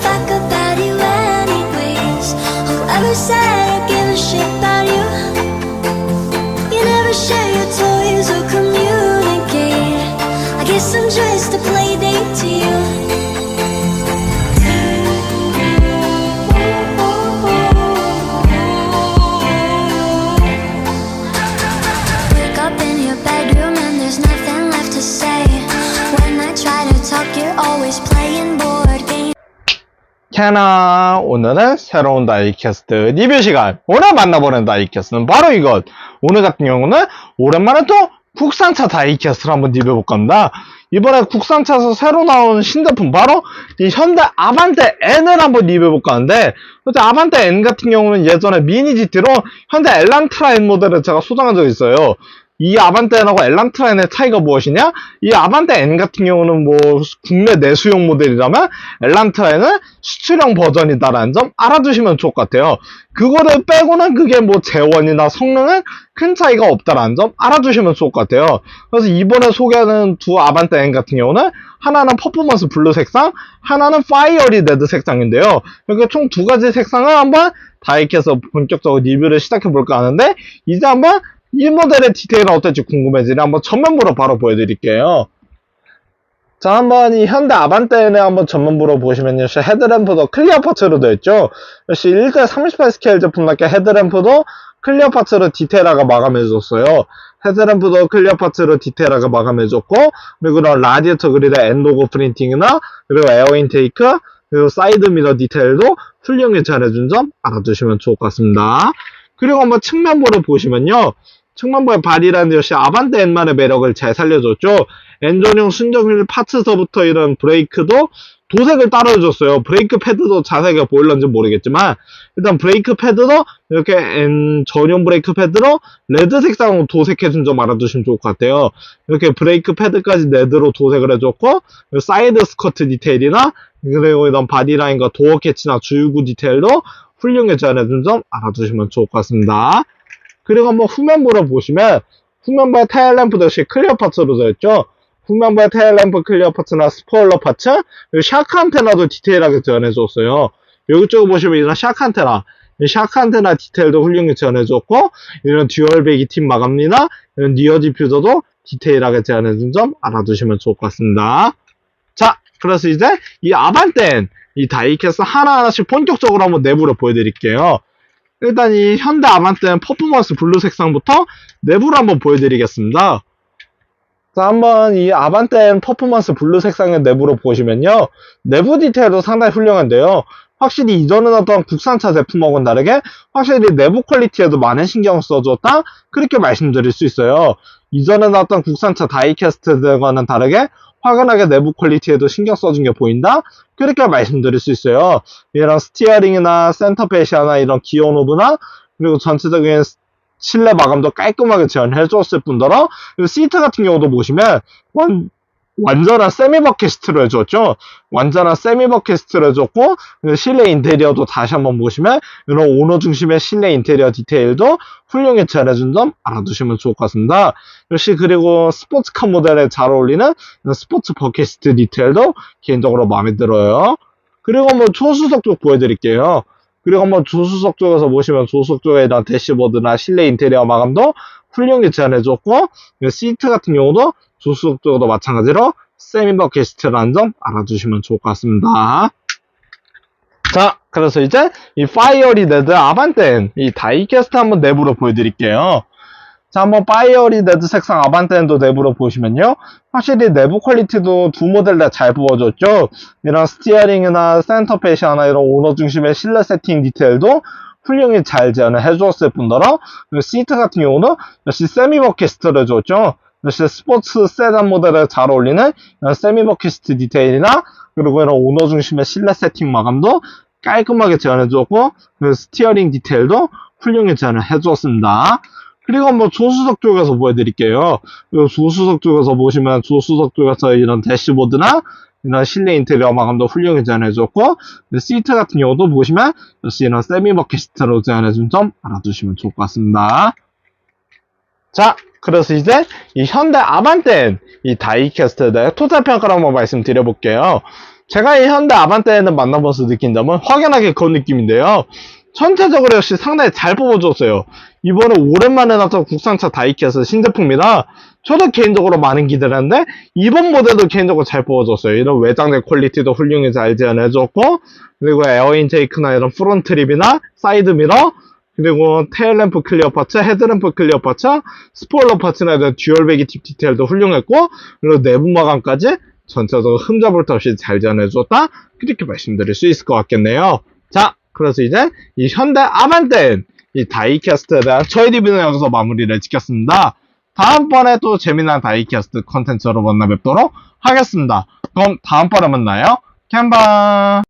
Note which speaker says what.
Speaker 1: about you anyways. Whoever said I give a shit about you? You never share your toys or communicate. I guess I'm just a play
Speaker 2: 캐나 오늘은 새로운 다이캐스트 리뷰 시간. 오늘 만나보는 다이캐스트는 바로 이것. 오늘 같은 경우는 오랜만에 또 국산차 다이캐스트를 한번 리뷰해 볼 겁니다. 이번에 국산차에서 새로 나온 신제품 바로 이 현대 아반떼 N을 한번 리뷰해 볼까 하는데 현재 아반떼 N 같은 경우는 예전에 미니 GT로 현대 엘란트라 N 모델을 제가 소장한 적이 있어요 이 아반떼 N하고 엘란트라 N의 차이가 무엇이냐? 이 아반떼 N 같은 경우는 뭐 국내 내수용 모델이라면 엘란트라 N은 수출형 버전이다라는 점 알아두시면 좋을 것 같아요. 그거를 빼고는 그게 뭐 재원이나 성능은 큰 차이가 없다라는 점 알아두시면 좋을 것 같아요. 그래서 이번에 소개하는 두 아반떼 N 같은 경우는 하나는 퍼포먼스 블루 색상, 하나는 파이어리 레드 색상인데요. 이렇게 총 두 가지 색상을 한번 다이캐서 본격적으로 리뷰를 시작해 볼까 하는데 이제 한번 이 모델의 디테일은 어떨지 궁금해지니 한번 전면부로 바로 보여드릴게요. 자, 한번 이 현대 아반떼는 한번 전면부로 보시면요. 역시 헤드램프도 클리어 파츠로 되어 있죠. 역시 1대 38 스케일 제품답게 헤드램프도 클리어 파츠로 디테일하게 마감해줬어요. 헤드램프도 클리어 파츠로 디테일하게 마감해줬고, 그리고 이런 라디에이터 그릴의 엔로고 프린팅이나, 그리고 에어 인테이크, 그리고 사이드 미러 디테일도 훌륭히 잘해준 점 알아두시면 좋을 것 같습니다. 그리고 한번 측면부를 보시면요. 측면부의 바디라는 역시 아반떼 N만의 매력을 잘 살려줬죠. 엔전용 순정휠 파츠서부터 이런 브레이크도 도색을 따라해줬어요. 브레이크 패드도 자세하게 보일런지 모르겠지만 일단 브레이크 패드도 이렇게 N 전용 브레이크 패드로 레드 색상으로 도색해준 점 알아두시면 좋을 것 같아요. 이렇게 브레이크 패드까지 레드로 도색을 해줬고 사이드 스커트 디테일이나 그리고 이런 바디 라인과 도어 캐치나 주유구 디테일도 훌륭히 잘해준 점 알아두시면 좋을 것 같습니다. 그리고 한번 후면부를 보시면 후면부의 타일 램프도 역시 클리어 파츠로 되어 있죠. 후면부의 타일 램프 클리어 파츠나 스포일러 파츠 그리고 샤크 안테나도 디테일하게 지원해줬어요. 여기 쪽에 보시면 이런 샤크 안테나 이 샤크 안테나 디테일도 훌륭히 지원해줬고 이런 듀얼 배기 팀 마감리나 이런 니어 디퓨저도 디테일하게 제안해준 점 알아두시면 좋을 것 같습니다. 자, 그래서 이제 이 아반떼 이 다이캐스 하나하나씩 본격적으로 한번 내부를 보여드릴게요. 일단 이 현대 아반떼는 퍼포먼스 블루 색상부터 내부를 한번 보여드리겠습니다. 자, 한번 이 아반떼 퍼포먼스 블루 색상의 내부를 보시면요. 내부 디테일도 상당히 훌륭한데요. 확실히 이전에 어떤 국산차 제품하고는 다르게 확실히 내부 퀄리티에도 많은 신경을 써줬다? 그렇게 말씀드릴 수 있어요. 이전에 나왔던 국산차 다이캐스트들과는 다르게 화끈하게 내부 퀄리티에도 신경 써준 게 보인다? 그렇게 말씀드릴 수 있어요. 이런 스티어링이나 센터페시아나 이런 기어 노브나 그리고 전체적인 실내 마감도 깔끔하게 지원해 줬을 뿐더러 시트 같은 경우도 보시면 완, 완전한 세미 버킷으로 해줬죠. 완전한 세미 버킷으로 해줬고 실내 인테리어도 다시 한번 보시면 이런 오너 중심의 실내 인테리어 디테일도 훌륭히 잘해준 점 알아두시면 좋을 것 같습니다. 역시 그리고 스포츠카 모델에 잘 어울리는 스포츠 버킷 디테일도 개인적으로 마음에 들어요. 그리고 한번 조수석 쪽 보여드릴게요. 그리고 한번 조수석 쪽에서 보시면 조수석 쪽에 이런 대시보드나 실내 인테리어 마감도 훌륭히 제안해줬고 시트 같은 경우도 조수석 쪽도 마찬가지로 세미 버킷이라는 점 알아두시면 좋을 것 같습니다. 자, 그래서 이제 이 파이어리 레드 아반떼 이 다이캐스트 한번 내부로 보여드릴게요. 자, 한번 파이어리 레드 색상 아반떼도 내부로 보시면요. 확실히 내부 퀄리티도 두 모델 다 잘 부어줬죠. 이런 스티어링이나 센터페시아나 이런 오너 중심의 실내 세팅 디테일도 훌륭히 잘 제안을 해주었을 뿐더러 그리고 시트 같은 경우는 역시 세미 버킷을 해줬죠. 역시 스포츠 세단 모델에 잘 어울리는 이런 세미 버킷 디테일이나 그리고 이런 오너 중심의 실내 세팅 마감도 깔끔하게 제안해주었고 그 스티어링 디테일도 훌륭히 제안을 해주었습니다. 그리고 뭐 조수석 쪽에서 보여드릴게요. 이 조수석 쪽에서 보시면 조수석 쪽에서 이런 대시보드나 이런 실내 인테리어 마감도 훌륭히 제안해줬고 시트 같은 경우도 보시면 역시 이런 세미 버킷으로 제안해준 점 알아두시면 좋을 것 같습니다. 자, 그래서 이제 이 현대 아반떼 이 다이캐스트의 토탈 평가를 한번 말씀드려볼게요. 제가 이 현대 아반떼를 만나보면서 느낀 점은 확연하게 그런 느낌인데요. 전체적으로 역시 상당히 잘 뽑아줬어요. 이번에 오랜만에 나왔던 국산차 다이캐스 신제품이라 저도 개인적으로 많은 기대를 했는데 이번 모델도 개인적으로 잘 뽑아줬어요. 이런 외장된 퀄리티도 훌륭히 잘 재현해줬고 그리고 에어 인테이크나 이런 프론트 립이나 사이드 미러 그리고 테일램프 클리어 파츠, 헤드램프 클리어 파츠, 스포일러 파츠나 듀얼 배기 팁 디테일도 훌륭했고 그리고 내부 마감까지 전체적으로 흠잡을 것 없이 잘 재현해줬다 그렇게 말씀드릴 수 있을 것 같겠네요. 자, 그래서 이제 이 현대 아반떼 이 다이캐스트에 대한 저희 리뷰는 여기서 마무리를 짓겠습니다. 다음번에 또 재미난 다이캐스트 컨텐츠로 만나 뵙도록 하겠습니다. 그럼 다음번에 만나요. 캔바